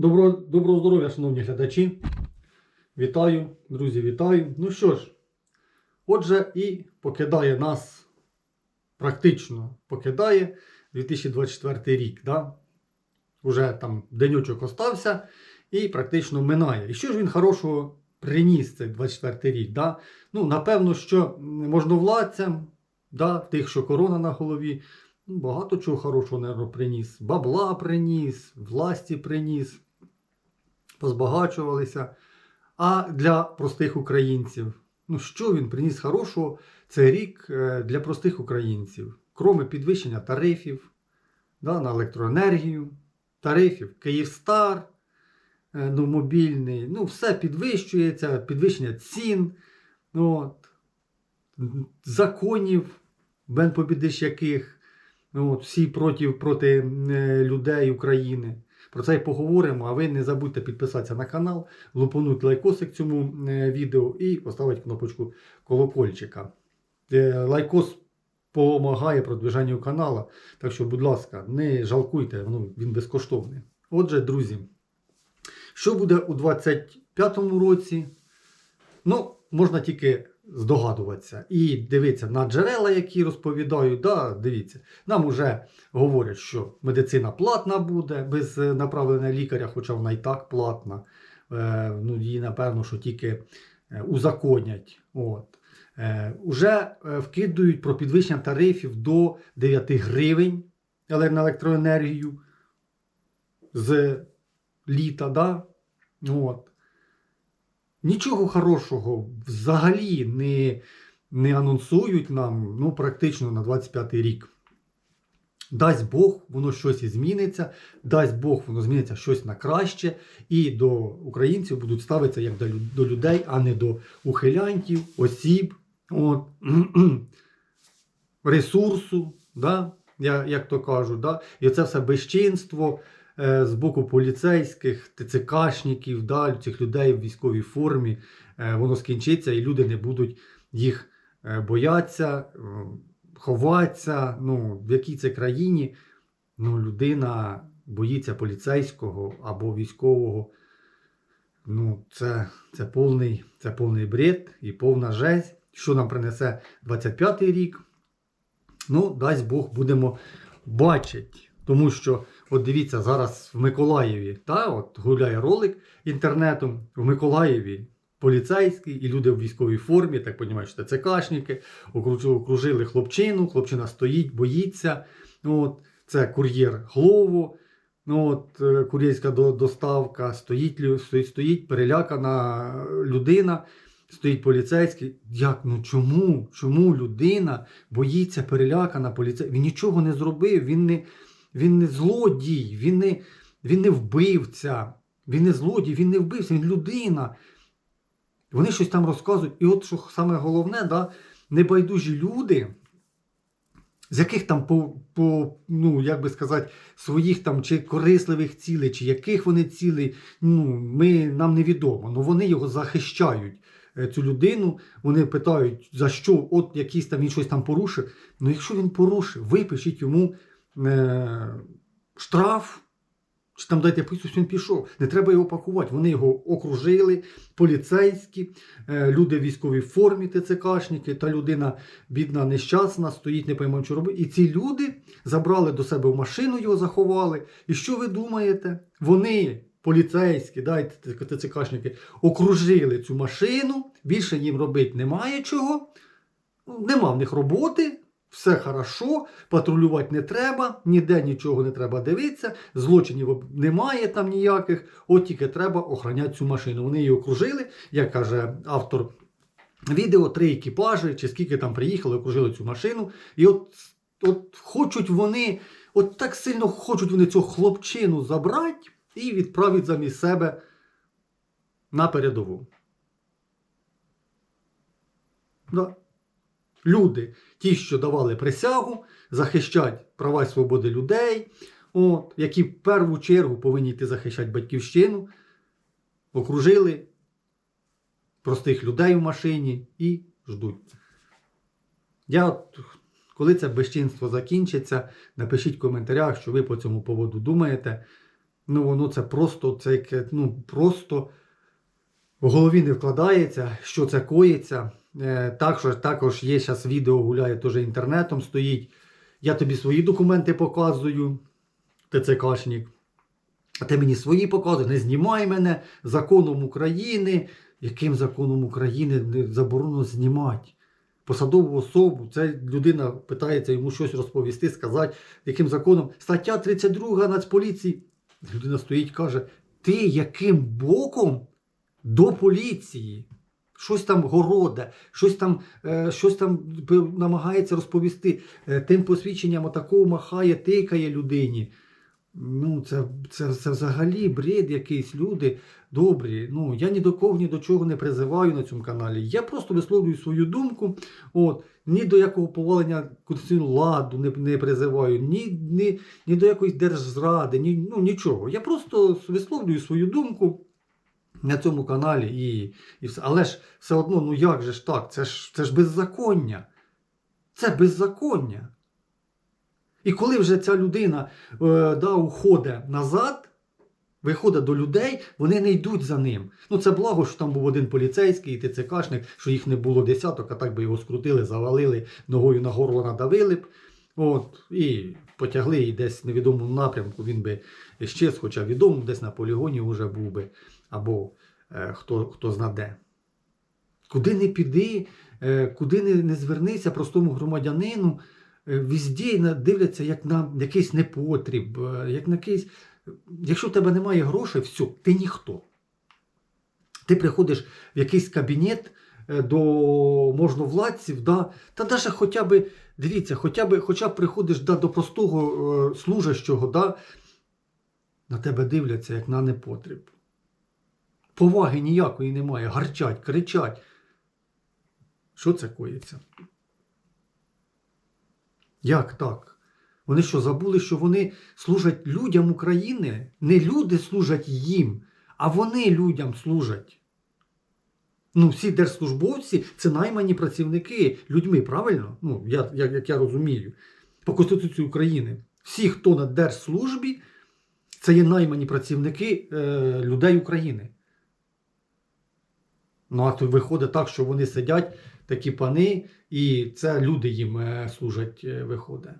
Добро, доброго здоров'я, шановні глядачі. Вітаю, друзі, вітаю. Ну що ж, отже, і покидає нас, практично покидає 2024 рік. Да? Уже там денючок остався і практично минає. І що ж він хорошого приніс цей 24 рік? Да? Ну, напевно, що можновладцям, да, тих, що корона на голові, ну, багато чого хорошого, наверное, приніс. Бабла приніс, власті приніс, позбагачувалися. А для простих українців, ну що він приніс хорошого? Це рік е, для простих українців. Кроме підвищення тарифів да, на електроенергію, тарифів Київстар, е, ну, мобільний, ну, все підвищується, підвищення цін, ну, от, законів, бен побідиш яких, ну, от, всі проти, проти е, людей України. Про це й поговоримо, а ви не забудьте підписатися на канал, лупануть лайкосик цьому е, відео і поставити кнопочку колокольчика. Е, Лайкос допомагає продвиженню каналу, так що, будь ласка, не жалкуйте, ну, він безкоштовний. Отже, друзі, що буде у 25-му році? Ну, можна тільки здогадуватися і дивитися на джерела, які розповідають. Да, дивіться, нам вже говорять, що медицина платна буде без е, направлення лікаря, хоча вона і так платна. Е, ну, її, напевно, що тільки е, узаконять. От. Е, уже е, вкидують про підвищення тарифів до 9 гривень на електроенергію з літа. Да? От. Нічого хорошого взагалі не, не анонсують нам ну, практично на 25 рік. Дасть Бог, воно щось і зміниться, дасть Бог, воно зміниться щось на краще, і до українців будуть ставитися як до, людей, а не до ухилянтів, осіб, от, ресурсу, да? я, як то кажуть. Да? І це все безчинство з боку поліцейських, ТЦКшників, да, цих людей в військовій формі, е, воно скінчиться, і люди не будуть їх е, боятися, е, ховатися. Ну, в якій це країні ну, людина боїться поліцейського або військового. Ну, це, це, повний, це повний бред і повна жесть. Що нам принесе 25-й рік? Ну, дасть Бог, будемо бачити. Тому що, от дивіться, зараз в Миколаєві, та, от гуляє ролик інтернетом, в Миколаєві поліцейський і люди в військовій формі, так розумію, це ЦКшники, окружили, хлопчину, хлопчина стоїть, боїться. От, це кур'єр Глово, ну, от, е, кур'єрська доставка, стоїть, стоїть, стоїть перелякана людина. Стоїть поліцейський. Як? Ну чому? Чому людина боїться перелякана поліцейська? Він нічого не зробив, він не, він не злодій, він не, він не вбивця, він не злодій, він не вбивця, він людина. Вони щось там розказують. І от що саме головне, да, небайдужі люди, з яких там по, по ну, як би сказати, своїх там чи корисливих цілей, чи яких вони цілей, ну, ми, нам невідомо. Ну вони його захищають, е, цю людину. Вони питають, за що, от якийсь там він щось там порушив. Ну, якщо він порушив, випишіть йому штраф. Чи там дайте пису, він пішов. Не треба його пакувати. Вони його окружили, поліцейські, е, люди в військовій формі, ТЦКшники, та людина бідна, нещасна, стоїть, не поймав, що робити. І ці люди забрали до себе в машину, його заховали. І що ви думаєте? Вони, поліцейські, да, і ТЦКшники, окружили цю машину, більше їм робити немає чого. Ну, Нема в них роботи. Все хорошо, патрулювати не треба, ніде нічого не треба дивитися, злочинів немає там ніяких, от тільки треба охороняти цю машину. Вони її окружили, як каже автор відео, три екіпажі, чи скільки там приїхали, окружили цю машину. І от, от хочуть вони, от так сильно хочуть вони цього хлопчину забрати і відправити замість себе на передову. Да. Люди, ті, що давали присягу, захищать права і свободи людей, от, які в першу чергу повинні йти захищати батьківщину, окружили простих людей в машині і ждуть. Я, коли це безчинство закінчиться, напишіть в коментарях, що ви по цьому поводу думаєте. Ну, воно це просто, це ну, просто в голові не вкладається, що це коїться. Е, також, також є зараз відео гуляє, теж інтернетом стоїть. Я тобі свої документи показую, ТЦКшник. А ти мені свої показуй, не знімай мене законом України. Яким законом України не заборонено знімати? Посадову особу, це людина питається йому щось розповісти, сказати, яким законом. Стаття 32 Нацполіції. Людина стоїть каже: Ти яким боком до поліції? Щось там городе, щось там, е, щось там намагається розповісти. Е, тим посвідченням отакого махає, тикає людині. Ну, це, це, це взагалі бред якийсь. Люди добрі. Ну, я ні до кого, ні до чого не призиваю на цьому каналі. Я просто висловлюю свою думку. От, ні до якого повалення конституційного ладу не, не призиваю, ні, ні, ні до якоїсь держзради, ні, ну, нічого. Я просто висловлюю свою думку на цьому каналі. І, і все. Але ж все одно, ну як же ж так? Це ж, це ж беззаконня. Це беззаконня. І коли вже ця людина е, да, уходить назад, виходить до людей, вони не йдуть за ним. Ну це благо, що там був один поліцейський, і ТЦКшник, що їх не було десяток, а так би його скрутили, завалили, ногою на горло надавили б. От, і потягли і десь в невідомому напрямку він би щез, хоча відомо, десь на полігоні вже був би, або е, хто, хто знаде. Куди не піди, е, куди не, не звернися простому громадянину, е, візді дивляться як на якийсь непотріб, е, як на якийсь. Якщо в тебе немає грошей, все, ти ніхто. Ти приходиш в якийсь кабінет е, до можновладців, да, та навіть хоча б, дивіться, хоча б, хоча б приходиш да, до простого е, служащого, да, на тебе дивляться як на непотріб. Поваги ніякої немає, гарчать, кричать. Що це коїться? Як так? Вони що, забули, що вони служать людям України? Не люди служать їм, а вони людям служать. Ну, всі держслужбовці це наймані працівники людьми, правильно? Ну, я, як, як я розумію, по Конституції України. Всі, хто на держслужбі, це є наймані працівники е, людей України. Ну, а то виходить так, що вони сидять, такі пани, і це люди їм е, служать, е, виходить.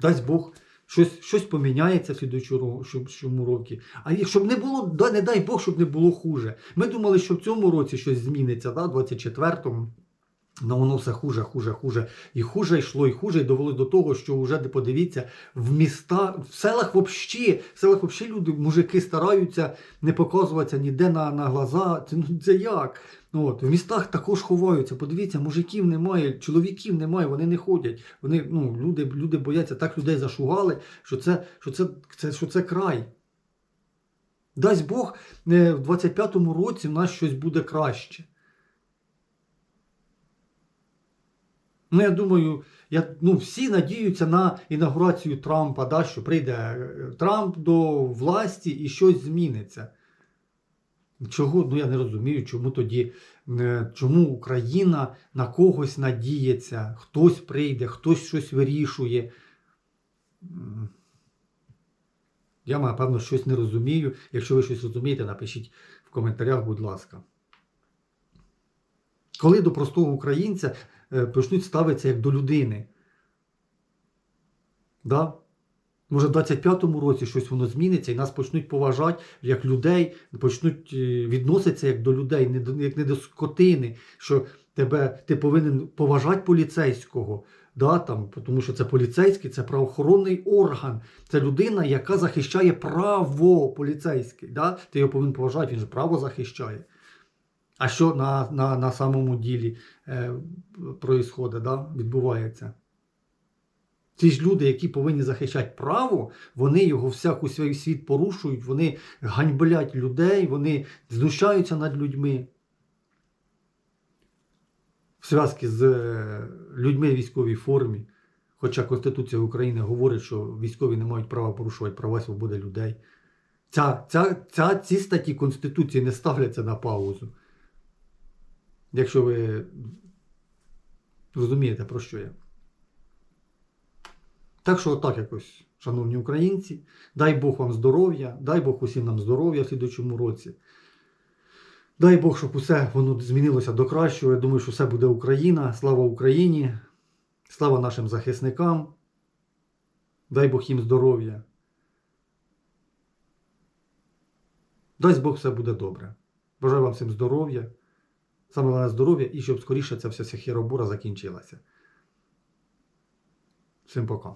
Дасть Бог, щось, щось поміняється в слідуючому році. А щоб не було, не дай Бог, щоб не було хуже. Ми думали, що в цьому році щось зміниться, да, 24-му. Ну, воно все хуже, хуже, хуже. І хуже йшло, і хуже, і довело до того, що вже подивіться, в містах, в селах взагалі, в селах взагалі люди, мужики стараються не показуватися ніде на, на глаза. Це, ну, це як? Ну, От, в містах також ховаються. Подивіться, мужиків немає, чоловіків немає, вони не ходять. Вони, ну, люди, люди бояться, так людей зашугали, що це, що це, це, що це край. Дасть Бог, е, в 25-му році в нас щось буде краще. Ну, я думаю, я, ну, всі надіються на інаугурацію Трампа, да, що прийде е, Трамп до власті і щось зміниться. Чого? Ну я не розумію, чому тоді, е, чому Україна на когось надіється, хтось прийде, хтось щось вирішує. Я, напевно, щось не розумію. Якщо ви щось розумієте, напишіть в коментарях, будь ласка. Коли до простого українця е, почнуть ставитися як до людини. Да? Може, в 25-му році щось воно зміниться і нас почнуть поважати як людей, почнуть е, відноситися як до людей, як не до скотини, що тебе, ти повинен поважати поліцейського. Да, там, тому що це поліцейський, це правоохоронний орган, це людина, яка захищає право поліцейське. Да? Ти його повинен поважати, він же право захищає. А що на, на, на самому ділі е, да? відбувається? Ці ж люди, які повинні захищати право, вони його всяку свій світ порушують, вони ганьблять людей, вони знущаються над людьми. В зв'язку з е, людьми в військовій формі. Хоча Конституція України говорить, що військові не мають права порушувати права і свободи людей. Ця, ця, ця, ці статті Конституції не ставляться на паузу. Якщо ви розумієте, про що я. Так що отак якось. шановні українці. Дай Бог вам здоров'я, дай Бог усім нам здоров'я в слідучому році. Дай Бог, щоб усе воно змінилося до кращого. Я думаю, що все буде Україна. Слава Україні! Слава нашим захисникам. Дай Бог їм здоров'я. Дасть Бог все буде добре. Бажаю вам всім здоров'я. Саме головне здоров'я і щоб скоріше ця вся хіробура закінчилася. Всім пока.